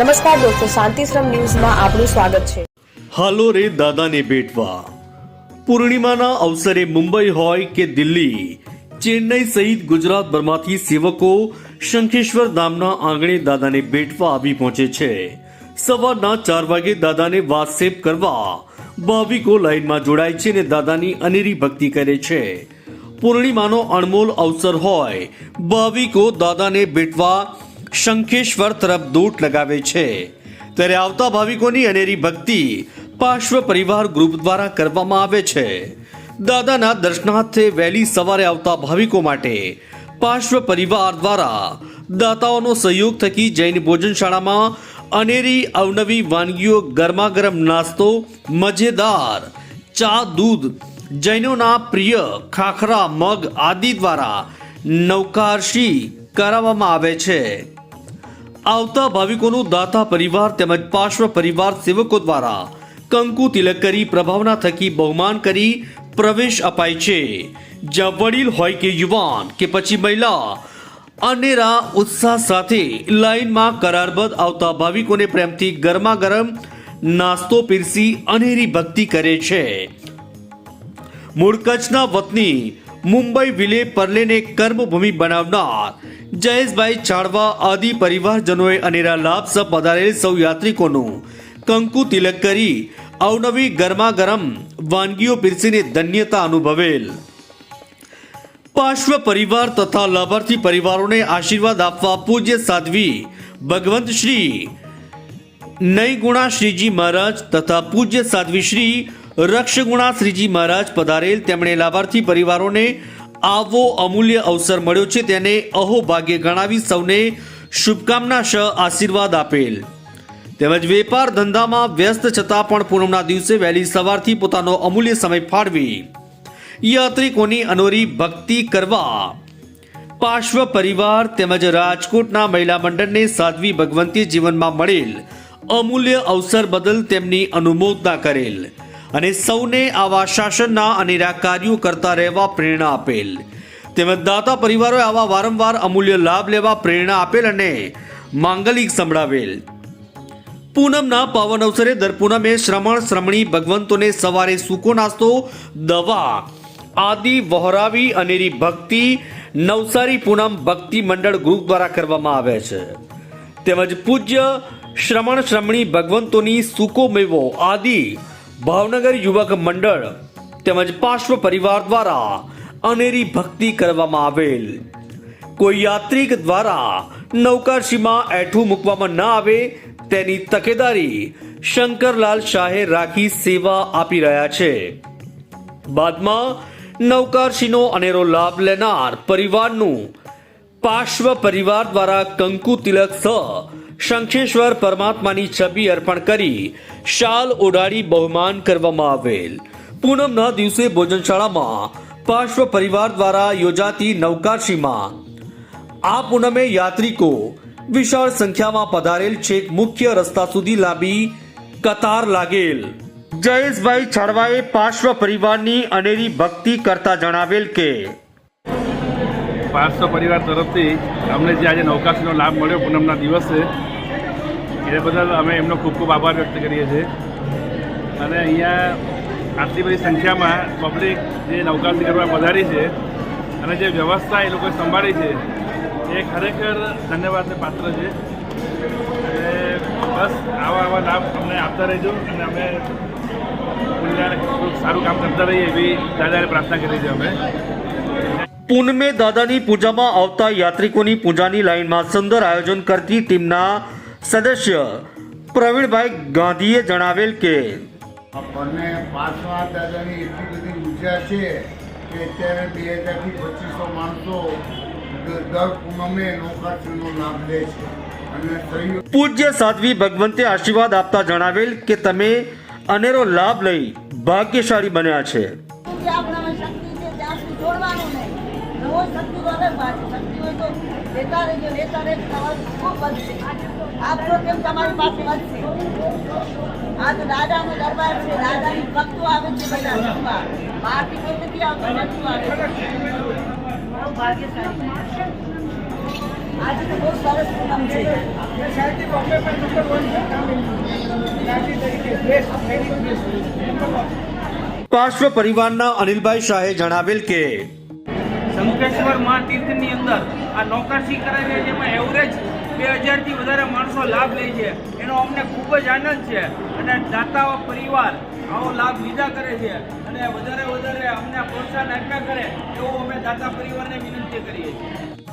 નમસ્કાર દોસ્તો શાંતિશ્રમ ન્યૂઝમાં આપનું સ્વાગત છે. હાલો રે દાદાને ભેટવા. પૂર્ણિમાના અવસરે મુંબઈ હોય કે દિલ્હી, ચેન્નઈ સહિત ગુજરાતભરમાંથી સેવકો શંખેશ્વર ધામના આંગણે દાદાને ભેટવા આવી પહોંચે છે. સવારના ચાર વાગે દાદાને વાતસેપ કરવા ભાવિકો લાઈનમાં જોડાય છે અને દાદાની અનેરી ભક્તિ કરે છે. પૂર્ણિમાનો અણમોલ અવસર હોય, ભાવિકો દાદાને ભેટવા શંખેશ્વર તરફ દોટ લગાવે છે. ત્યારે આવતા ભાવિકોની અનેરી ભક્તિ પાર્શ્વ પરિવાર ગ્રુપ દ્વારા કરવામાં આવે છે. દાદાના દર્શનાર્થે વહેલી સવારે આવતા ભાવિકો માટે પાર્શ્વ પરિવાર દ્વારા દાતાઓનો સહયોગ થકી જૈન ભોજનશાળામાં અનેરી અવનવી વાનગીઓ, ગરમાગરમ નાસ્તો, મજેદાર ચા, દૂધ, જૈનોના પ્રિય ખાખરા, મગ આદિ દ્વારા નૌકારશી કરાવવામાં આવે છે. આવતા ભાવિકોનું દાતા પરિવાર તેમજ પાર્શ્વ પરિવાર સેવકો દ્વારા કંકુ તિલક કરી પ્રભાવના થકી બહુમાન કરી પ્રવેશ અપાય છે. જ્યાં વડીલ હોય કે યુવાન કે પછી મહિલા, અનેરા ઉત્સાહ સાથે લાઇનમાં કરારબદ્ધ આવતા ભાવિકોને પ્રેમથી ગરમા ગરમ નાસ્તો પીરસી અનેરી ભક્તિ કરે છે. મૂળ કચ્છના વતની મુંબઈ વિલે પરલેને કર્મભૂમિ બનાવનાર. જયેશભાઈ ચાળવા આદિ પરિવારજનોએ અનેરા લાભ સહ પધારેલ સૌ યાત્રિકોનું. કંકુ તિલક કરી અવનવી ગરમા ગરમ વાનગીઓ પીરસીને ધન્યતા અનુભવેલ. પાર્શ્વ પરિવાર તથા લાભાર્થી પરિવારોને આશીર્વાદ આપવા પૂજ્ય સાધ્વી ભગવંત શ્રી નૈગુણા શ્રીજી મહારાજ તથા પૂજ્ય સાધ્વી શ્રી રક્ષગુણા શ્રીજી મહારાજ પધારેલ. તેમણે લાભાર્થી પરિવારોને આવો અમૂલ્ય અવસર મળ્યો છે. તેને અહોભાગ્ય ગણાવી સૌને શુભકામના શ આશીર્વાદ આપેલ. તેમજ વેપાર ધંધામાં વ્યસ્ત છતાં પણ પૂનમના દિવસે વહેલી સવારથી પોતાનો અમૂલ્ય સમય ફાળવી. યાત્રિકોની અનોરી ભક્તિ કરવા. પાર્શ્વ પરિવાર તેમજ રાજકોટના મહિલા મંડળને સાધ્વી ભગવંતી જીવનમાં મળેલ અમૂલ્ય અવસર બદલ તેમની અનુમોદના કરેલ. અને સૌને આવા શાસનના અનેરા કાર્યો કરતા રહેવા પ્રેરણા આપેલ. તેમજ દાતા પરિવારોએ આવા વારંવાર અમૂલ્ય લાભ લેવા પ્રેરણા આપેલ અને માંગલિક સંભળાવેલ. પૂનમના પાવન અવસરે દર પૂનમે શ્રમણ શ્રમણી ભગવંતોને સવારે સૂકો નાસ્તો, દવા, આદિ, વહોરાવી, અનેરી ભક્તિ, નવસારી પૂનમ ભક્તિ મંડળ ગ્રુપ દ્વારા કરવામાં આવે છે. તેમજ પૂજ્ય શ્રમણ શ્રમણી ભગવંતોની સૂકો મેવો, આદિ ભાવનગર યુવક મંડળ તેમજ પાર્શ્વ પરિવાર દ્વારા અનેરી ભક્તિ કરવામાં આવેલ. કોઈ યાત્રિક દ્વારા નૌકાશીમાં એઠું મૂકવામાં ન આવે તેની તકેદારી શંકરલાલ શાહે રાખી સેવા આપી રહ્યા છે. બાદમાં નૌકારશીનો અનેરો લાભ લેનાર પરિવારનું પાર્શ્વ પરિવાર દ્વારા કંકુ તિલક સહ શંખેશ્વર પરમાત્માની છબી અર્પણ કરી શાલ ઓઢાડી બહુમાન કરવામાં આવેલ. પૂનમના દિવસે ભોજનશાળામાં પાર્શ્વ પરિવાર દ્વારા યોજાતી નૌકાશીમાં આ પૂનમે યાત્રિકો વિશાળ સંખ્યામાં પધારેલ છેક મુખ્ય રસ્તા સુધી લાંબી કતાર લાગેલ. જયેશભાઈ છાડવાએ પાર્શ્વ પરિવારની અનેરી ભક્તિ કરતા જણાવેલ કે પાર્શ્વ પરિવાર તરફથી અમને જે આજે નૌકાશીનો લાભ મળ્યો પૂનમના દિવસે, એ બદલ અમે એમનો ખૂબ ખૂબ આભાર વ્યક્ત કરીએ છીએ. અને અહીંયા આટલી બધી સંખ્યામાં પબ્લિક જે નૌકાશી કરવા પધારી છે અને જે વ્યવસ્થા એ લોકોએ સંભાળી છે, એ ખરેખર ધન્યવાદને પાત્ર છે. અને બસ આવા આવા લાભ અમને આપતા રહેજો અને અમે ખૂબ સારું કામ કરતા રહીએ એવી દાદાને પ્રાર્થના કરી છે અમે. પૂનમે દાદાની પૂજામાં આવતા યાત્રિકોની પૂજાની લાઇનમાં સુંદર આયોજન કરતી ટીમના સદસ્ય પ્રવીણભાઈ ગાંધીએ જણાવેલ કે આપણને પાછવા દાદાની એટલી બધી ઊર્જા છે કે અત્યારે બે હજારથી પચીસો માણસો દર પૂનમે નૌકાશ્રીનો લાભ લે છે. પૂજ્ય સાધ્વી ભગવંતે આશીર્વાદ આપતા જણાવેલ કે તમે અનેરો લાભ લઈ ભાગ્યશાળી બન્યા છે. છે પાર્શ્વ પરિવારના અનિલભાઈ શાહે જણાવેલ કે શંખેશ્વર મહાતીર્થની અંદર આ નૌકાશી કરે છે, જેમાં એવરેજ બે હજારથી વધારે માણસો લાભ લે છે. એનો અમને ખૂબ જ આનંદ છે અને દાતાઓ પરિવાર આવો લાભ લીધા કરે છે અને વધારે વધારે અમને પ્રોત્સાહન આપ્યા કરે, એવું અમે દાતા પરિવારને વિનંતી કરીએ છીએ.